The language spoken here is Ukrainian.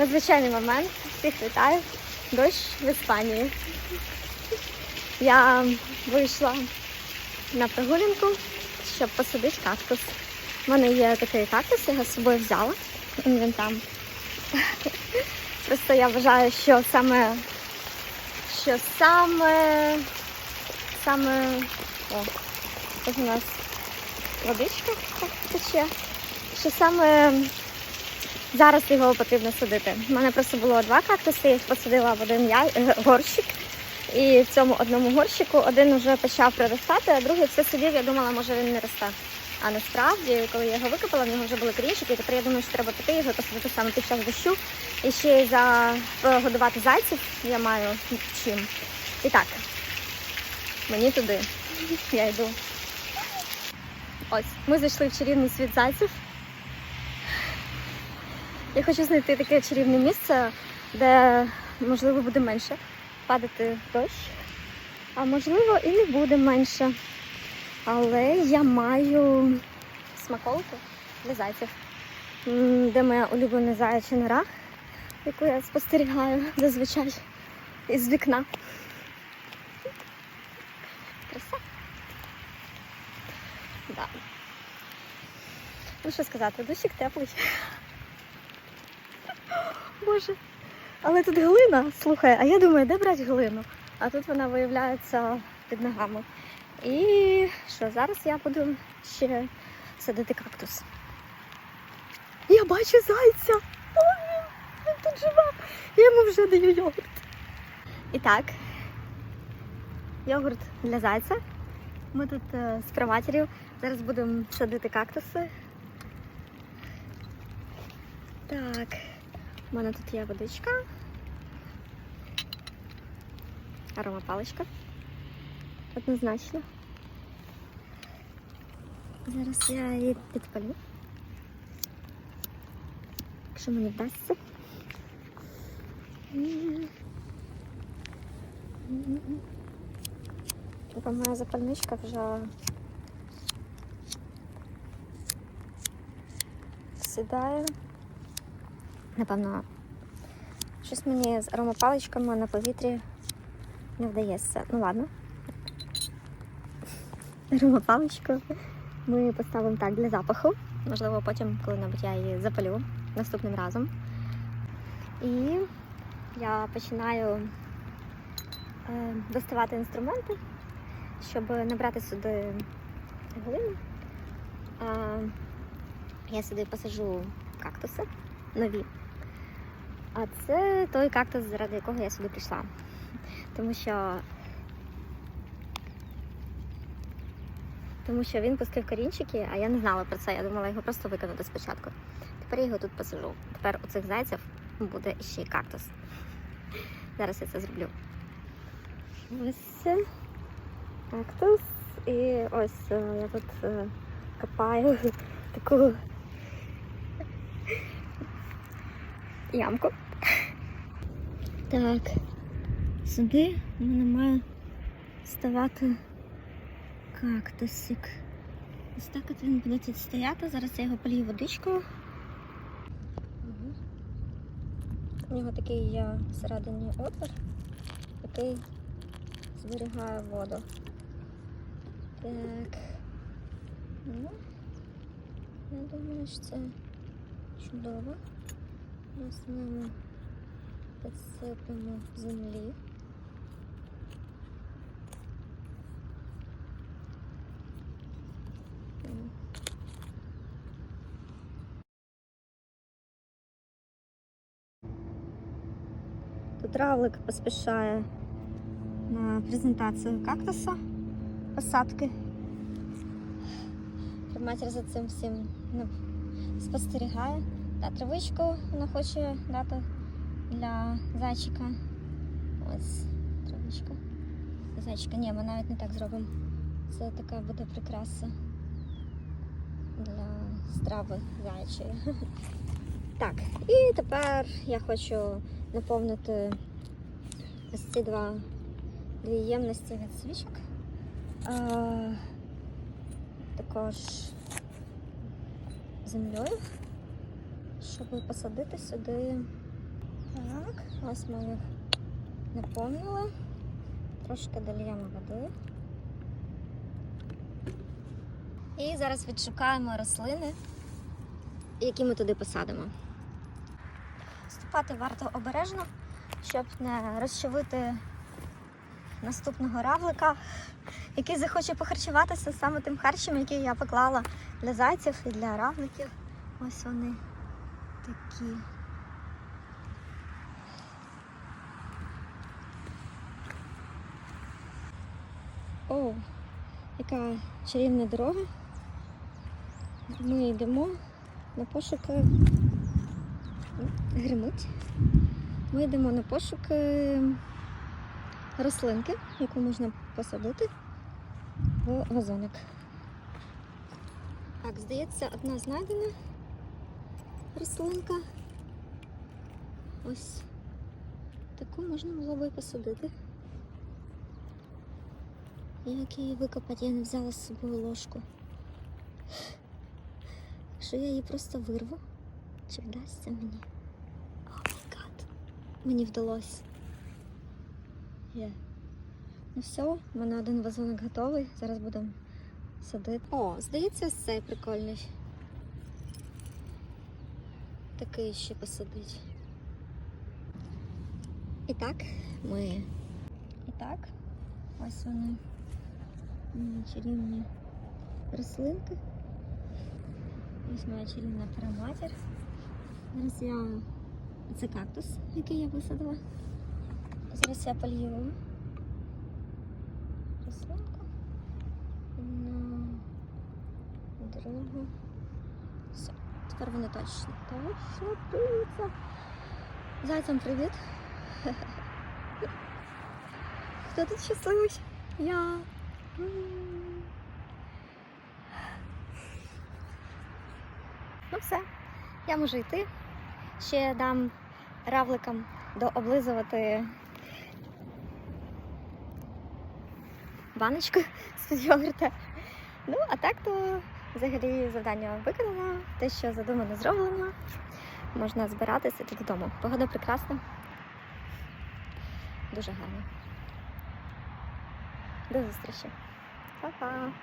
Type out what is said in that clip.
надзвичайний момент. Всіх вітаю. Дощ в Іспанії. Я вийшла на прогулянку, щоб посадити кактус. У мене є такий кактус, я його з собою взяла. Він там. Просто я вважаю, що саме що саме саме о, ось у нас водичка тече. Що саме зараз його потрібно садити. У мене просто було два кактуси, я їх посадила в один я... е, горщик. І в цьому одному горщику один вже почав проростати, а другий все сидів, я думала, може він не росте. А насправді, коли я його викопала, в нього вже були корінчики, і тепер я думаю, що треба піти його посадити саме під час дощу. І ще й загодувати зайців я маю чим. І так, мені туди. Я йду. Ось, ми зайшли в чарівний світ зайців. Я хочу знайти таке чарівне місце, де можливо буде менше падати дощ, а можливо і не буде менше. Але я маю смаколку для зайців, де моя улюблена заяча нора, яку я спостерігаю зазвичай із вікна. Краса. Да. Ну що сказати, дощик теплий. Боже. Але тут глина, слухай, а я думаю, де брати глину? А тут вона виявляється під ногами. І що, зараз я буду ще садити кактус. Я бачу зайця! О, він, він тут живе! Я йому вже даю йогурт. І так, йогурт для зайця. Ми тут е, з проматерів. Зараз будемо садити кактуси. Так, у мене тут є водичка. Аромапаличка. Однозначно. Зараз я її підпалю. Якщо мені вдасться. Така моя запальничка вже сідає. Напевно, щось мені з аромапаличками на повітрі не вдається. Ну ладно. Аромапаличку ми поставимо так для запаху. Можливо, потім коли-небудь я її запалю наступним разом. І я починаю е, доставати інструменти, щоб набрати сюди глину. Е, я сюди посажу кактуси нові. А це той кактус, заради якого я сюди прийшла. Тому що тому що він пустив корінчики, а я не знала про це. Я думала його просто виконати спочатку. Тепер я його тут посажу. Тепер у цих зайців буде ще й кактус. Зараз я це зроблю. Ось кактус. І ось е, я тут е, копаю таку ямку. Так, сюди в мене має ставати кактусик. Ось так от він буде тут стояти. Зараз я його полью водичкою. У нього такий є всередині отвір, який зберігає воду. Так. Ну, я думаю, що це чудово. Ми підсипемо землі. Тут равлик поспішає на презентацію кактуса, посадки. Матір за цим всім ну, спостерігає. Та травичку вона хоче дати для зайчика. Ось травичка. Зайчика. Ні, ми навіть не так зробимо. Це така буде прикраса для страви зайчої. Так, і тепер я хочу наповнити ось ці два дві ємності від свічок. А, також землею, щоб посадити сюди Так, ось ми їх наповнили. Трошки дольємо води. І зараз відшукаємо рослини, які ми туди посадимо. Ступати варто обережно, щоб не розчавити наступного равлика, який захоче похарчуватися саме тим харчем, який я поклала для зайців і для равликів. Ось вони такі. О, яка чарівна дорога. Ми йдемо на пошуки. О, Гримить. Ми йдемо на пошуки рослинки, яку можна посадити в вазоник. Так, здається, одна знайдена рослинка. Ось таку можна було би посадити. Як її викопати, я не взяла з собою ложку. Якщо я її просто вирву, чи вдасться мені? О май гад. Мені вдалося. Є. Ну все, у мене один вазонок готовий. Зараз будемо садити. О, здається, цей прикольний. Такий ще посадить. І так, ми. І так, ось вони. Чарівні рослинки. Ось моя чарівна параматір. Зараз я. Це кактус, який я висадила. Зараз я полью рослинку на другу. Все, тепер вони точно точно. Зайцям привіт. Хто тут щасливий? Я. Ну все, я можу йти. Ще дам равликам дооблизувати баночку з йогурта. Ну, а так то взагалі завдання виконано, те, що задумано, зроблено. Можна збиратися і додому. Погода прекрасна. Дуже гарно. До зустрічі. 拜拜。